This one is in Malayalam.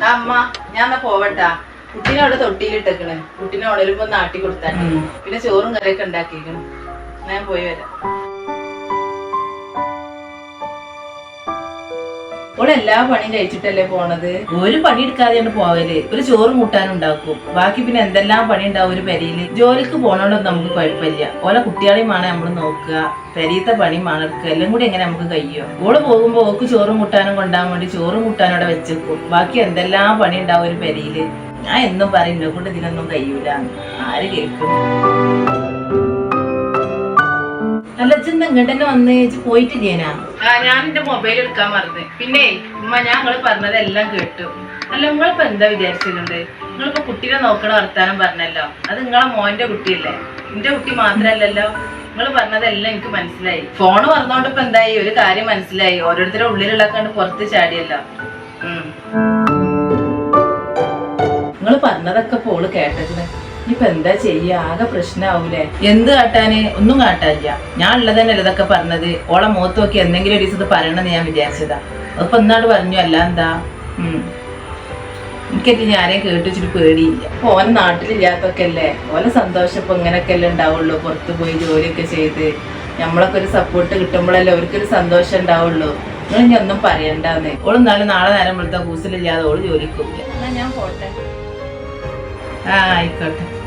അമ്മ ഞാൻ എന്നാ പോവട്ടാ. കുട്ടീനെ അവിടെ തൊട്ടിയിലിട്ടേക്കണ്. കുട്ടീനെ ഉണരുമ്പോ നാട്ടി കൊടുത്താൽ പിന്നെ ചോറും കറിയൊക്കെ ഉണ്ടാക്കിയേക്കണം. ഞാൻ പോയി വരാം. ഇവിടെ എല്ലാ പണിയും കഴിച്ചിട്ടല്ലേ പോണത്? ഒരു പണി എടുക്കാതെയാണ് പോവൽ. ഒരു ചോറ് മുട്ടാനുണ്ടാക്കും ബാക്കി പിന്നെ എന്തെല്ലാം പണി ഉണ്ടാവും ഒരു പെരയിൽ ജോലിക്ക് പോണോണ്ടൊന്നും നമുക്ക് കുഴപ്പമില്ല. ഓലെ കുട്ടികളെയുമാണ് നമ്മൾ നോക്കുക. പെരീത്തെ പണി എടുക്കുക. എല്ലാം കൂടി എങ്ങനെ നമുക്ക് കഴിയോ? ഓൾ പോകുമ്പോ ഓക്ക് ചോറും കൂട്ടാനും കൊണ്ടാൻ വേണ്ടി ചോറും അവിടെ വെച്ചേക്കും. ബാക്കി എന്തെല്ലാം പണി ഉണ്ടാവും ഒരു പെരയിൽ ഞാൻ എന്നും പറയും എന്നെ കൊണ്ട് ഇതിനൊന്നും കഴിയൂല. ആര് കേൾക്കും? അല്ല ചെന്ന് ഇങ്ങോട്ട് വന്ന് പോയിട്ട് ഞാനാ ആ ഞാൻ എന്റെ മൊബൈൽ എടുക്കാൻ മറന്ന്. പിന്നെ ഉമ്മ ഞാൻ നിങ്ങൾ പറഞ്ഞതെല്ലാം കേട്ടു. അല്ല നിങ്ങളിപ്പോ എന്താ വിചാരിച്ചിട്ടുണ്ട് നിങ്ങളിപ്പോ കുട്ടീനെ നോക്കണ വർത്താനം പറഞ്ഞല്ലോ. അത് നിങ്ങളെ മോന്റെ കുട്ടിയല്ലേ? എന്റെ കുട്ടി മാത്രല്ലല്ലോ? നിങ്ങൾ പറഞ്ഞതെല്ലാം എനിക്ക് മനസ്സിലായി. ഫോൺ പറഞ്ഞോണ്ട് ഇപ്പൊ എന്തായി? ഒരു കാര്യം മനസ്സിലായി. ഓരോരുത്തരുടെ ഉള്ളിലുള്ള കണ്ട് പുറത്ത് ചാടിയല്ലോ. നിങ്ങൾ പറഞ്ഞതൊക്കെ പോൾ കേട്ടത് ഇനിയിപ്പൊ എന്താ ചെയ്യാ? ആകെ പ്രശ്നാവൂലേ? എന്ത് കാട്ടാന്? ഒന്നും കാട്ടാനില്ല. ഞാൻ ഉള്ളതന്നെ ഇതൊക്കെ പറഞ്ഞത്. ഓളെ മുഖത്ത് നോക്കി എന്തെങ്കിലും ഒരു ദിവസം ഇത് പറയണമെന്ന് ഞാൻ വിചാരിച്ചതാ. അതിപ്പോ എന്നാട് പറഞ്ഞു അല്ല എന്താ എനിക്കറ്റ് ഞാനേ കേട്ട് വെച്ചിട്ട് പേടിയില്ല. അപ്പൊ ഓൻ നാട്ടിലില്ലാത്തൊക്കെ അല്ലേ? ഓലെ സന്തോഷം ഇപ്പൊ ഇങ്ങനെയൊക്കെ അല്ലേ ഉണ്ടാവുള്ളൂ. പുറത്ത് പോയി ജോലിയൊക്കെ ചെയ്ത്. നമ്മളൊക്കെ ഒരു സപ്പോർട്ട് കിട്ടുമ്പോഴല്ലേ അവർക്കൊരു സന്തോഷം ഉണ്ടാവുള്ളൂ. നിങ്ങൾ ഇനി ഒന്നും പറയണ്ടെന്ന്. ഓൾ നാളെ നാളെ നേരം വെളുത്ത കൂസിലില്ലാതെ ഓൾ ജോലിക്ക് പോകില്ല എന്നാ ഞാൻ പോട്ടെ. ആയിക്കോട്ടെ.